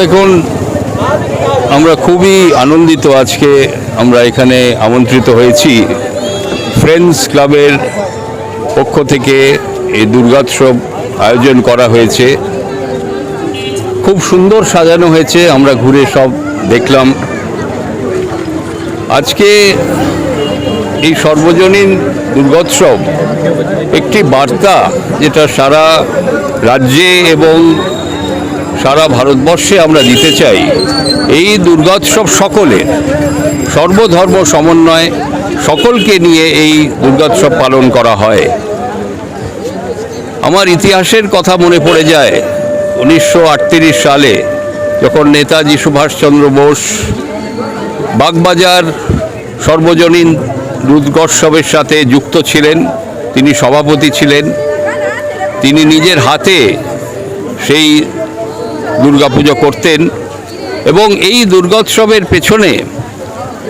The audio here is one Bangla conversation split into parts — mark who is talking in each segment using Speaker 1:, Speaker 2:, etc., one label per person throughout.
Speaker 1: দেখুন, আমরা খুবই আনন্দিত আজকে আমরা এখানে আমন্ত্রিত হয়েছি ফ্রেন্ডস ক্লাবের পক্ষ থেকে এই দুর্গোৎসব আয়োজন করা হয়েছে। খুব সুন্দর সাজানো হয়েছে, আমরা ঘুরে সব দেখলাম। আজকে এই সর্বজনীন দুর্গোৎসব একটি বার্তা যেটা সারা রাজ্যে এবং সারা ভারতবর্ষে আমরা দিতে চাই এই দুর্গোৎসব সকলের সর্বধর্ম সমন্বয় সকলকে নিয়ে এই দুর্গোৎসব পালন করা হয়। আমার ইতিহাসের কথা মনে পড়ে যায়, উনিশশো আটত্রিশ সালে যখন নেতাজি সুভাষচন্দ্র বোস বাগবাজার সর্বজনীন দুর্গোৎসবের সাথে যুক্ত ছিলেন, তিনি সভাপতি ছিলেন, তিনি নিজের হাতে সেই দুর্গাপুজো করতেন এবং এই দুর্গোৎসবের পেছনে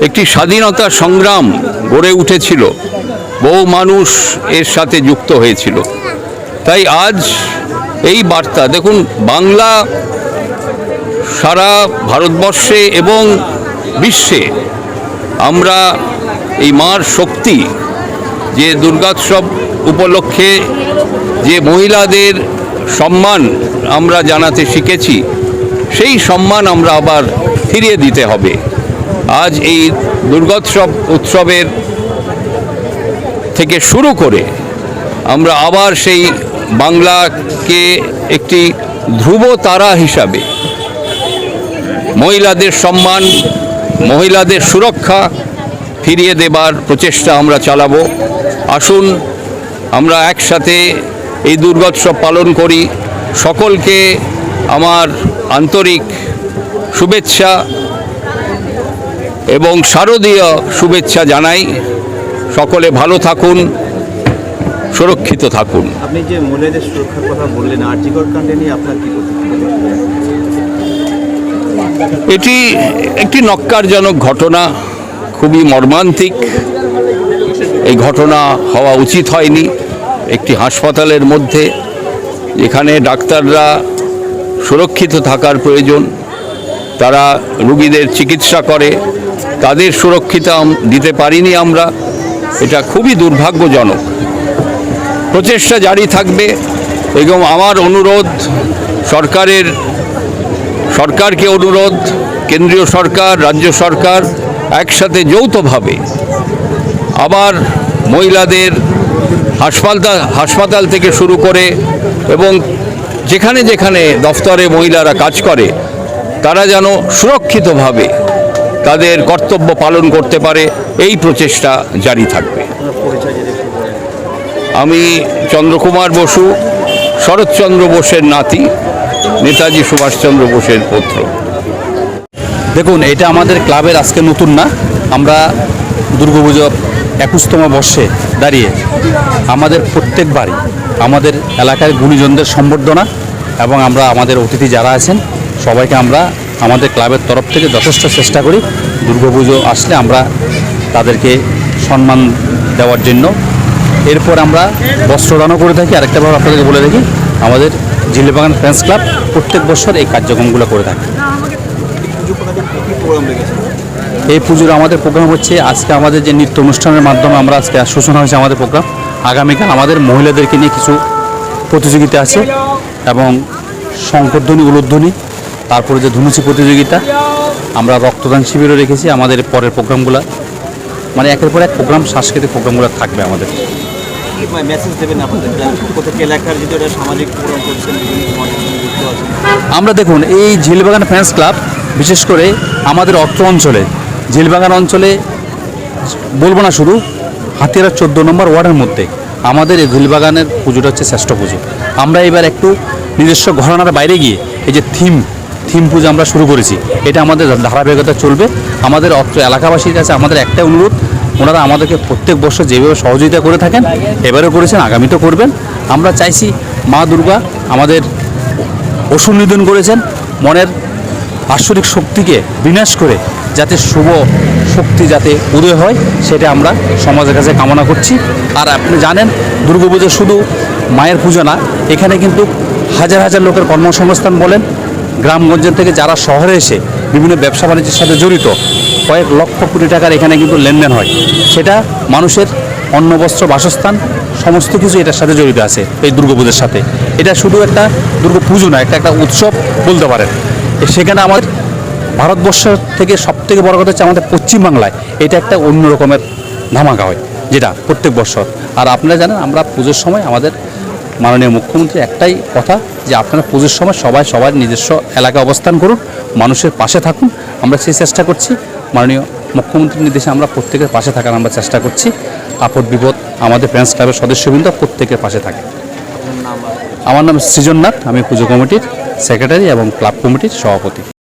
Speaker 1: একটি স্বাধীনতা সংগ্রাম গড়ে উঠেছিল। বহু মানুষ এর সাথে যুক্ত হয়েছিল। তাই আজ এই বার্তা, দেখুন, বাংলা সারা ভারতবর্ষে এবং বিশ্বে আমরা এই মার শক্তি, যে দুর্গোৎসব উপলক্ষে যে মহিলাদের সম্মান আমরা জানাতে শিখেছি, সেই সম্মান আমরা আবার ফিরিয়ে দিতে হবে। আজ এই দুর্গোৎসব উৎসবের থেকে শুরু করে আমরা আবার সেই বাংলাকে একটি ধ্রুব তারা হিসাবে, মহিলাদের সম্মান, মহিলাদের সুরক্ষা ফিরিয়ে দেবার প্রচেষ্টা আমরা চালাবো। আসুন আমরা একসাথে এই দুর্গোৎসব পালন করি। সকলকে আমার আন্তরিক শুভেচ্ছা এবং শারদীয় শুভেচ্ছা জানাই। সকলে ভালো থাকুন সুরক্ষিত থাকুন।
Speaker 2: আপনি যে মহিলাদের সুরক্ষার কথা বললেন আর্জিকর কাণ্ডে নিয়ে আপনার কি
Speaker 1: এটি একটি নক্কারজনক ঘটনা খুবই মর্মান্তিক। এই ঘটনা হওয়া উচিত হয়নি। একটি হাসপাতালের মধ্যে এখানে ডাক্তাররা সুরক্ষিত থাকার প্রয়োজন। তারা রুগীদের চিকিৎসা করে। তাদের সুরক্ষিত দিতে পারিনি আমরা। এটা খুবই দুর্ভাগ্যজনক। প্রচেষ্টা জারি থাকবে এবং আমার অনুরোধ, সরকারের, সরকারকে অনুরোধ, কেন্দ্রীয় সরকার, রাজ্য সরকার একসাথে যৌথভাবে আবার মহিলাদের হাসপাতাল হাসপাতাল থেকে শুরু করে এবং যেখানে যেখানে দফতরে মহিলারা কাজ করে, তারা যেন সুরক্ষিতভাবে তাদের কর্তব্য পালন করতে পারে, এই প্রচেষ্টা জারি থাকবে। আমি চন্দ্রকুমার বসু, শরৎচন্দ্র বোসের নাতি, নেতাজি সুভাষচন্দ্র বোসের পুত্র
Speaker 3: দেখুন, এটা আমাদের ক্লাবের আজকে নতুন না আমরা দুর্গাপুজো একুশতম বর্ষে দাঁড়িয়ে আমাদের প্রত্যেকবারই আমাদের এলাকার গুণীজনদের সম্বর্ধনা এবং আমরা আমাদের অতিথি যারা আছেন, সবাইকে আমরা আমাদের ক্লাবের তরফ থেকে যথেষ্ট চেষ্টা করি দুর্গাপুজো আসলে আমরা তাদেরকে সম্মান দেওয়ার জন্য। এরপর আমরা বস্ত্রদানও করে থাকি। আরেকটা ভাবে আপনাদেরকে বলে রাখি, আমাদের জিল্লিবাগান ফ্রেন্ডস ক্লাব প্রত্যেক বছর এই কার্যক্রমগুলো করে থাকে। এই পুজোর আমাদের প্রোগ্রাম হচ্ছে আজকে আমাদের যে নৃত্য অনুষ্ঠানের মাধ্যমে আমরা আজকে সূচনা হয়েছে আমাদের প্রোগ্রাম আগামীকাল আমাদের মহিলাদেরকে নিয়ে কিছু প্রতিযোগিতা আছে এবং শঙ্করধ্বনি উলুধ্বনি তারপরে যে ধনুচি প্রতিযোগিতা আমরা রক্তদান শিবিরও রেখেছি আমাদের পরের প্রোগ্রামগুলো মানে একের পর এক প্রোগ্রাম সাংস্কৃতিক প্রোগ্রামগুলো থাকবে আমাদের। আমরা দেখুন এই ঝিলবাগান ফ্যান্স ক্লাব বিশেষ করে আমাদের অত্র অঞ্চলে ঝিলবাগান অঞ্চলে, বলব না শুধু, হাতিয়ার চোদ্দ নম্বর ওয়ার্ডের মধ্যে আমাদের এই ঝিলবাগানের পুজোটা হচ্ছে শ্রেষ্ঠ পুজো। আমরা এবার একটু নিজস্ব ঘরানার বাইরে গিয়ে এই যে থিম থিম পুজো আমরা শুরু করেছি, এটা আমাদের ধারাবাহিকতা চলবে। আমাদের অত্র এলাকাবাসীর কাছে আমাদের একটাই অনুরোধ, ওনারা আমাদেরকে প্রত্যেক বছর যেভাবে সহযোগিতা করে থাকেন, এবারেও করেছেন, আগামীতেও করবেন। আমরা চাইছি মা দুর্গা আমাদের অসুর নিধন করেছেন, মনের আশ্বরিক শক্তিকে বিনাশ করে যাতে শুভ শক্তি যাতে উদয় হয়, সেটা আমরা সমাজের কাছে কামনা করছি। আর আপনি জানেন দুর্গাপুজো শুধু মায়ের পুজো না, এখানে কিন্তু হাজার হাজার লোকের কর্মসংস্থান বলেন। গ্রামগঞ্জের থেকে যারা শহরে এসে বিভিন্ন ব্যবসা বাণিজ্যের সাথে জড়িত, কয়েক লক্ষ কোটি টাকার এখানে কিন্তু লেনদেন হয়। সেটা মানুষের অন্ন, বস্ত্র, বাসস্থান, সমস্ত কিছু এটার সাথে জড়িত আছে এই দুর্গাপুজোর সাথে। এটা শুধু একটা দুর্গা পুজো না একটা একটা উৎসব বলতে পারেন। সেখানে আমাদের ভারতবর্ষ থেকে সব থেকে বড় কথা হচ্ছে আমাদের পশ্চিমবাংলায় এটা একটা অন্য রকমের ধামাকা হয় যেটা প্রত্যেক বছর। আর আপনারা জানেন আমরা পুজোর সময় আমাদের মাননীয় মুখ্যমন্ত্রী একটাই কথা যে আপনারা পুজোর সময় সবাই সবার নিজস্ব এলাকায় অবস্থান করুন মানুষের পাশে থাকুন। আমরা সেই চেষ্টা করছি মাননীয় মুখ্যমন্ত্রীর নির্দেশে আমরা প্রত্যেকের পাশে থাকার আমরা চেষ্টা করছি। আপদ বিপদ আমাদের ফ্রেন্ডস ক্লাবের সদস্যবৃন্দ প্রত্যেকের পাশে থাকে। আমার নাম সৃজন নাথ আমি পুজো কমিটির সেক্রেটারি এবং ক্লাব কমিটির সভাপতি।